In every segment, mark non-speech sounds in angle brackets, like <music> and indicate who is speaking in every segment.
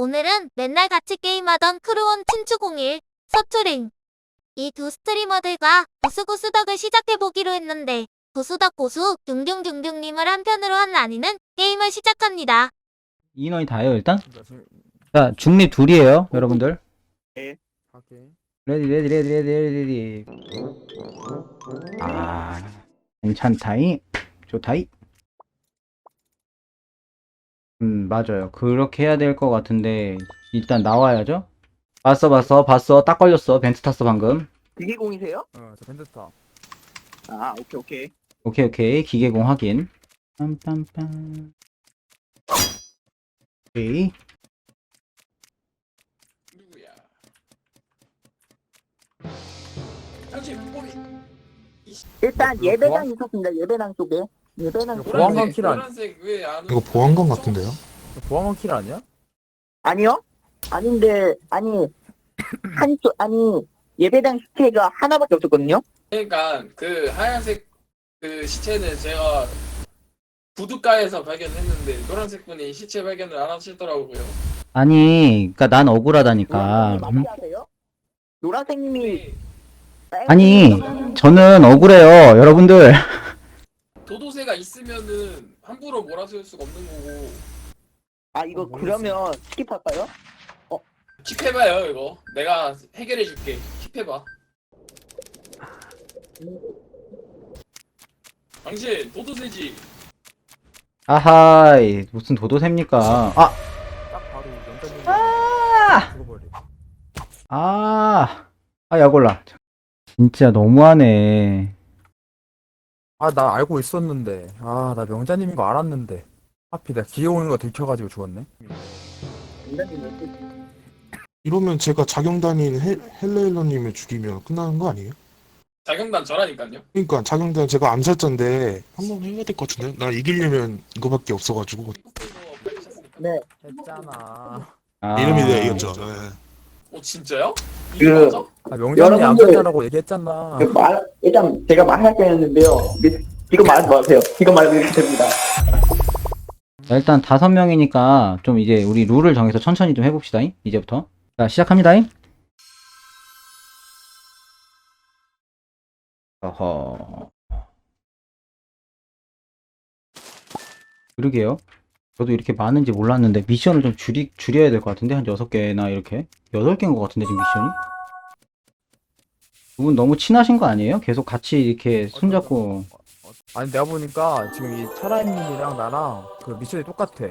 Speaker 1: 오늘은 맨날 같이 게임하던 크루온 춘추01, 서투링 이 두 스트리머들과 고수고수 덕을 시작해보기로 했는데 고수덕 고수 둥둥둥둥님을 한편으로 한 나니는 게임을 시작합니다.
Speaker 2: 인원이 다예요 일단?
Speaker 3: 나 지금
Speaker 2: 자 중립 둘이에요 여러분들
Speaker 3: 할게.
Speaker 2: 레디 레디 레디 레디 레디 아 괜찮다이 좋다이 음 맞아요 그렇게 해야 될 것 같은데 일단 나와야죠 봤어 봤어 봤어 딱 걸렸어 벤트 탔어 방금
Speaker 4: 기계공이세요?
Speaker 3: 어, 저 밴드스타.
Speaker 4: 아, 오케이, 오케이.
Speaker 2: 오케이 오케이 기계공 확인 빰빰빰 오케이
Speaker 5: 누구야? 당신 몸이
Speaker 4: 일단
Speaker 3: 그
Speaker 4: 예배당 있었습니다. 예배당 쪽에.
Speaker 3: 이거
Speaker 4: 쪽에.
Speaker 3: 보안관 킬 아니-
Speaker 5: 왜안
Speaker 6: 이거 보안관 같은데요?
Speaker 3: 저 보안관 킬 아니야?
Speaker 4: 아니요? 아닌데, 아니, 한쪽, 아니, 예배당 시체가 하나밖에 없었거든요?
Speaker 5: 그러니까 그 하얀색 그 시체는 제가 구두가에서 발견했는데 노란색 분이 시체 발견을 안 하시더라고요.
Speaker 2: 아니 그니까 난 억울하다니까 음?
Speaker 4: 노란색님이.
Speaker 2: 아니 저는 억울해요 여러분들
Speaker 5: 있으면은 함부로 몰아세울 수가 없는 거고
Speaker 4: 아, 이거
Speaker 3: 모르겠어요.
Speaker 4: 그러면 스킵할까요?
Speaker 5: 킵해봐요 이거. 내가 해결해줄게. 킵해봐. 당신 도도새지.
Speaker 2: 아하이 무슨 도도새입니까 아
Speaker 3: 딱 바로 연장님
Speaker 2: 아!
Speaker 3: 죽어버려.
Speaker 2: 아, 아, 약올라. 진짜 너무하네.
Speaker 3: 아, 나 알고 있었는데. 아, 나 명자님인 거 알았는데. 하필 내가 기회 오는 거 들켜가지고 죽었네.
Speaker 6: 이러면 제가 자경단인 헬- 헬레일러님을 죽이면 끝나는 거 아니에요?
Speaker 5: 자경단 저라니까요.
Speaker 6: 그러니까 자경단 제가 암살자인데 한번 해야 될 것 같은데 나 이기려면 이거밖에 없어가지고.
Speaker 4: 네.
Speaker 3: 했잖아.
Speaker 2: 아,
Speaker 6: 이름이 네 이겼죠. 네.
Speaker 5: 어 진짜요? 이게
Speaker 4: 그-
Speaker 5: 맞아?
Speaker 3: 아, 명자님
Speaker 4: 여러분들-
Speaker 3: 암살자라고 얘기했잖아.
Speaker 4: 그 말, 일단 제가 말할 게 있는데요. 이거 말하지 마세요. 이거 말해도 됩니다.
Speaker 2: 자, 일단 다섯 명이니까 좀 이제 우리 룰을 정해서 천천히 좀 해봅시다. 잉? 이제부터. 자, 시작합니다. 잉? 어허. 그러게요. 저도 이렇게 많은지 몰랐는데 미션을 좀 줄이, 줄여야 될 것 같은데 한 여섯 개나 이렇게 여덟 개인 것 같은데 지금 미션이 두 분 너무 친하신 거 아니에요? 계속 같이 이렇게 손잡고
Speaker 3: 아니, 내가 보니까 지금 이 차라임님이랑 나랑 그 미션이 똑같아.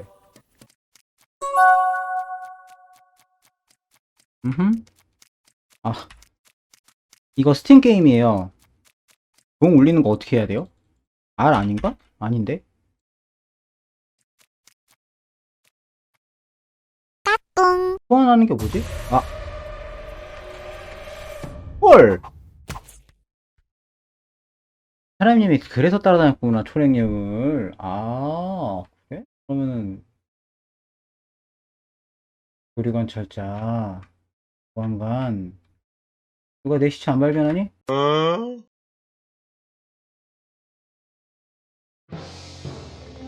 Speaker 2: 음흠. 아, 이거 스팀 게임이에요. 공 올리는 거 어떻게 해야 돼요? R 아닌가? 아닌데? 소환하는 게 뭐지? 아. 헐! 사람님이 그래서 따라다녔구나, 초랭님을. 아, 그래? 그러면은, 우리관찰자, 보안관, 누가 내 시체 안 발견하니?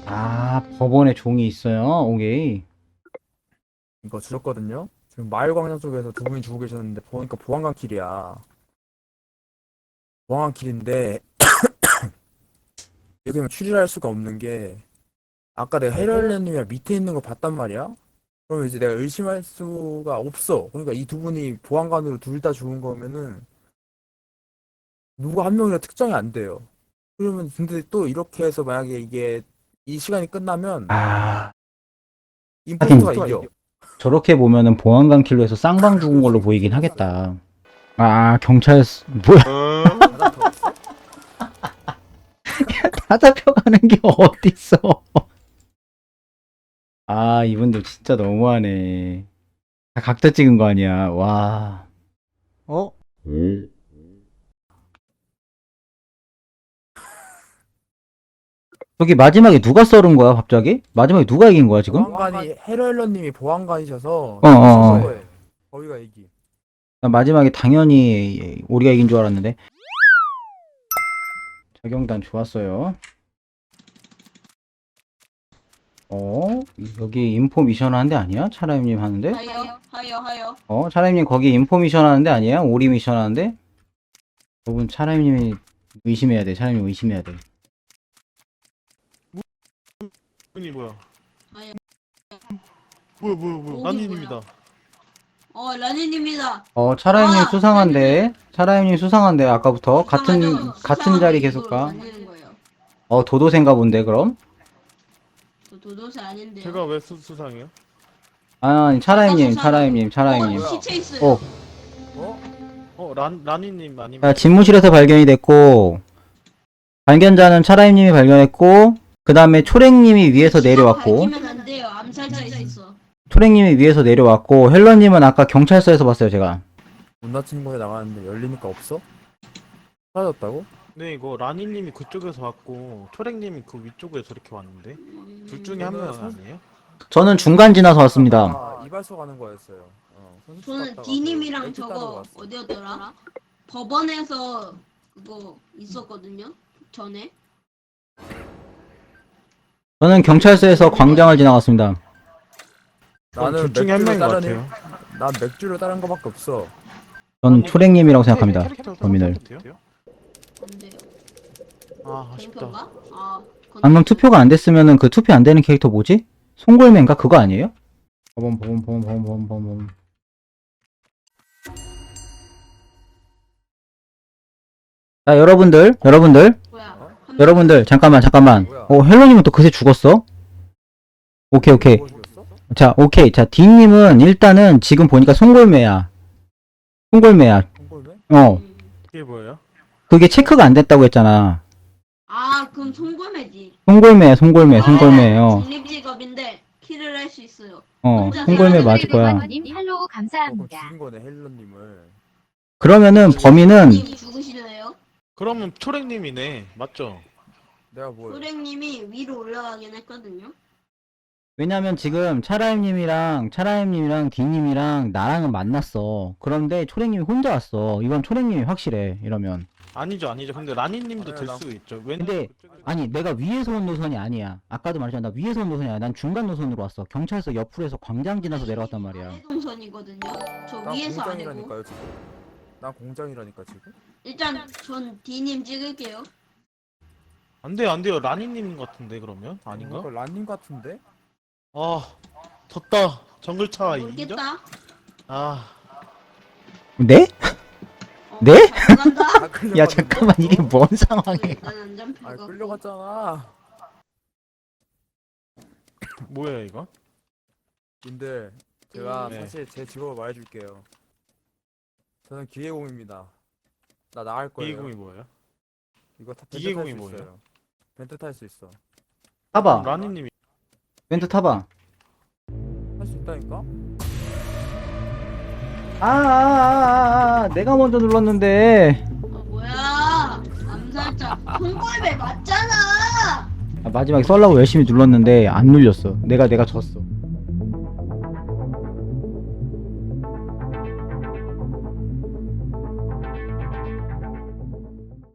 Speaker 2: 아, 법원에 종이 있어요? 오케이.
Speaker 3: 이거 주셨거든요. 지금 마을광장 쪽에서 두 분이 죽고 계셨는데 보니까 보안관 킬이야. 보안관 킬인데 여기는 추리할 수가 없는 게 아까 내가 헤럴레님이랑 밑에 있는 거 봤단 말이야. 그러면 이제 내가 의심할 수가 없어. 그러니까 이 두 분이 보안관으로 둘 다 죽은 거면은 누구 한 명이라 특정이 안 돼요. 그러면 근데 또 이렇게 해서 만약에 이게 이 시간이 끝나면
Speaker 2: 아,
Speaker 3: 임포스터가. 이겨.
Speaker 2: 저렇게 보면은 보안관 킬로 해서 쌍방 죽은 걸로 보이긴 하겠다. 아, 경찰, 수- 뭐야, <laughs> 다 잡혀가는 게 어딨어. 아, 이분들 진짜 너무하네. 다 각자 찍은 거 아니야. 와. 어? 저기 마지막에 누가 썰은 거야, 갑자기? 마지막에 누가 이긴 거야, 지금?
Speaker 3: 보안관이 헤럴러님이 보안관이셔서
Speaker 2: 어, 어, 어.
Speaker 3: 거예요. 거기가 이기.
Speaker 2: 난 마지막에 당연히 우리가 이긴 줄 알았는데. 자경단 좋았어요. 어? 여기 인포 미션 하는데 아니야? 차라임님 하는데?
Speaker 7: 하여 하여 하여
Speaker 2: 어? 차라임님 거기 인포 미션 하는데 아니야? 오리 미션 하는데? 여러분 차라임님이 의심해야 돼. 차라임님 의심해야 돼.
Speaker 6: 분이 뭐야? 뭐야 뭐야 뭐야?
Speaker 7: 목이
Speaker 6: 난인입니다.
Speaker 7: 어 라니님이다
Speaker 2: 어, 차라임님
Speaker 7: 아,
Speaker 2: 수상한데? 차라임님 수상한데 아까부터 같은
Speaker 7: 수상하죠.
Speaker 2: 같은 자리 계속 가. 어, 도도새인가 본데 그럼?
Speaker 7: 저 도도새 아닌데요
Speaker 6: 제가 왜 수, 수상해요?
Speaker 2: 아니, 차라임님. 차라임님, 차라임님.
Speaker 7: 어 시체 있어요
Speaker 2: 어.
Speaker 3: 어?
Speaker 6: 어, 란 라니님 아니면
Speaker 2: 자, 집무실에서 발견이 됐고 발견자는 차라임님이 발견했고 그 다음에 초랭님이 위에서 내려왔고
Speaker 7: 밝히면 안 돼요 암살자 있어
Speaker 2: 초랭님이 위에서 내려왔고 헬러님은 아까 경찰서에서 봤어요 제가
Speaker 3: 문 닫힌 거에 나가는데 열리니까 없어? 사라졌다고?
Speaker 6: 네 이거 라니님이 그쪽에서 왔고 초랭님이 그 위쪽에서 이렇게 왔는데 둘 중에 한 명은 아니에요?
Speaker 2: 저는 중간 지나서 왔습니다
Speaker 3: 아, 이발소 가는 거였어요. 어, 선수
Speaker 7: 저는
Speaker 3: 갔다가
Speaker 7: 디님이랑 저거. 어디였더라 법원에서 그거 있었거든요 전에
Speaker 2: 저는 경찰서에서 광장을 지나갔습니다
Speaker 3: 나는
Speaker 6: 둘 중에 한
Speaker 3: 맥주를
Speaker 6: 명인 것 같아요.
Speaker 3: 난 맥주를 따른 거밖에 없어.
Speaker 2: 저는 초랭님이라고 생각합니다 범인을
Speaker 6: 아 아쉽다.
Speaker 7: 공표인가? 아
Speaker 2: 방금 투표가 안 됐으면은 그 투표 안 되는 캐릭터 뭐지? 송골매인가 그거 아니에요? 범 범 범 범 범 범 범범 범범 자 여러분들 여러분들
Speaker 7: 뭐야 한
Speaker 2: 여러분들 잠깐만 잠깐만? 어 헬로님은 또 그새 죽었어? 오케이 오케이
Speaker 3: 뭐?
Speaker 2: 자 오케이 자 디님은 일단은 지금 보니까 송골매야 송골매야? 어
Speaker 7: 음.
Speaker 6: 이게 뭐예요?
Speaker 2: 그게 체크가 안 됐다고 했잖아
Speaker 7: 아 그럼 송골매지
Speaker 2: 송골매야 송골매 송골매 어,
Speaker 7: 중립직업인데 키를 할 수 있어요
Speaker 2: 어
Speaker 7: 혼자
Speaker 2: 송골매 맞을 거야
Speaker 8: 님 팔로우
Speaker 3: 어,
Speaker 8: 감사합니다.
Speaker 3: 죽인 거네 헬러님을.
Speaker 2: 그러면은 범인은
Speaker 7: 님 죽으실래요?
Speaker 6: 그러면 초랭님이네 맞죠?
Speaker 3: 내가 뭘?
Speaker 7: 소랭님이 위로 올라가긴 했거든요
Speaker 2: 왜냐면 지금 차라임님이랑 차라임님이랑 디님이랑 나랑은 만났어 그런데 초랭님이 혼자 왔어 이건 초랭님이 확실해 이러면
Speaker 6: 아니죠 아니죠. 근데 라니님도
Speaker 3: 아니요,
Speaker 6: 될
Speaker 3: 나-
Speaker 6: 수 있죠. 왜?
Speaker 2: 근데 아니 내가 위에서 온 노선이 아니야 아까도 말했잖아 나 위에서 온 노선이 아니야 난 중간 노선으로 왔어 경찰서 옆으로 해서 광장 지나서 내려왔단 말이야
Speaker 7: 아래 동선이거든요
Speaker 3: 저난
Speaker 7: 위에서 아니고
Speaker 3: 공장이라니까요 지금. 난 공장이라니까 지금.
Speaker 7: 일단 전 D님 찍을게요
Speaker 6: 안 돼요 안 돼요. 라니님 같은데 그러면 아닌가?
Speaker 3: 이거 란님 같은데?
Speaker 6: 아 졌다. 정글차 인정?
Speaker 7: 모르겠다
Speaker 6: 아
Speaker 2: 네?
Speaker 7: 어,
Speaker 2: 네?
Speaker 7: 잘 간다
Speaker 3: 아, 끌려갔는데?
Speaker 2: 야 잠깐만 이게 뭔 상황이야
Speaker 3: 아 끌려갔잖아.
Speaker 6: 뭐야 이거?
Speaker 3: 님들 제가
Speaker 6: 네.
Speaker 3: 사실 제 직업을 말해줄게요. 저는 기계공입니다. 나 나갈 거예요.
Speaker 6: 비공이 뭐예요?
Speaker 3: 이거 다 벤트
Speaker 6: 기계공이
Speaker 3: 탈수
Speaker 6: 뭐예요?
Speaker 3: 있어요. 벤트 탈 수 있어.
Speaker 2: 타봐
Speaker 6: 라니님이
Speaker 2: 멘트 타봐
Speaker 3: 할 수 있다니까?
Speaker 2: 아, 아, 아, 아, 내가 먼저 눌렀는데
Speaker 7: 어 뭐야 암살자 송골매 맞잖아
Speaker 2: 아, 마지막에 썰라고 열심히 눌렀는데 안 눌렸어 내가 내가 졌어